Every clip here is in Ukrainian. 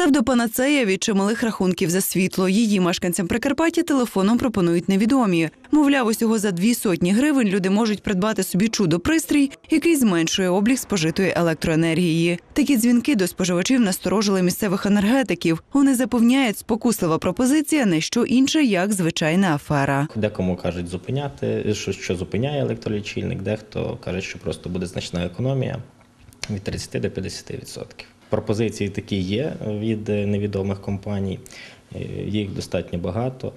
Псевдопанацея від чималих рахунків за світло. Її мешканцям Прикарпаття телефоном пропонують невідомі. Мовляв, усього за дві сотні гривень люди можуть придбати собі чудо-пристрій, який зменшує облік спожитої електроенергії. Такі дзвінки до споживачів насторожили місцевих енергетиків. Вони запевняють, спокуслива пропозиція не що інше, як звичайна афера. Декому кажуть зупиняти, що, що зупиняє електролічильник, дехто каже, що просто буде значна економія від 30 до 50%. Пропозиції такі є від невідомих компаній, е, їх достатньо багато.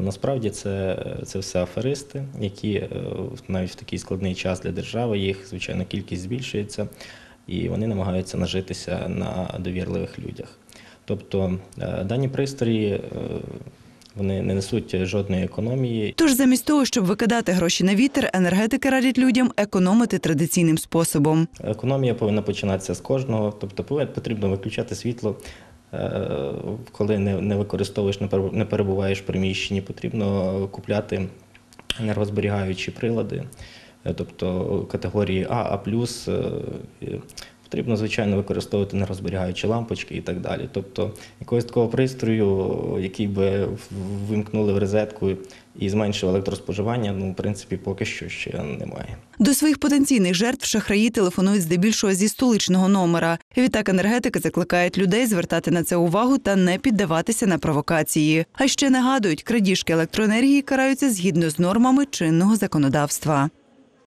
Насправді це, це все аферисти, які е, навіть в такий складний час для держави їх, звичайно, кількість збільшується, і вони намагаються нажитися на довірливих людях. Тобто е, дані пристрої вони не несуть жодної економії. Тож замість того, щоб викидати гроші на вітер, енергетики радять людям економити традиційним способом. Економія повинна починатися з кожного, тобто потрібно виключати світло. е, Коли не, використовуєш, не перебуваєш в приміщенні, потрібно купляти енергозберігаючі прилади, е, тобто категорії А, А+, е, потрібно, звичайно, використовувати енергозберігаючі лампочки і так далі. Тобто якогось такого пристрою, який би вимкнули в розетку і зменшив електроспоживання, ну, в принципі, поки що ще немає. До своїх потенційних жертв шахраї телефонують здебільшого зі столичного номера. Відтак енергетики закликають людей звертати на це увагу та не піддаватися на провокації. А ще нагадують, крадіжки електроенергії караються згідно з нормами чинного законодавства.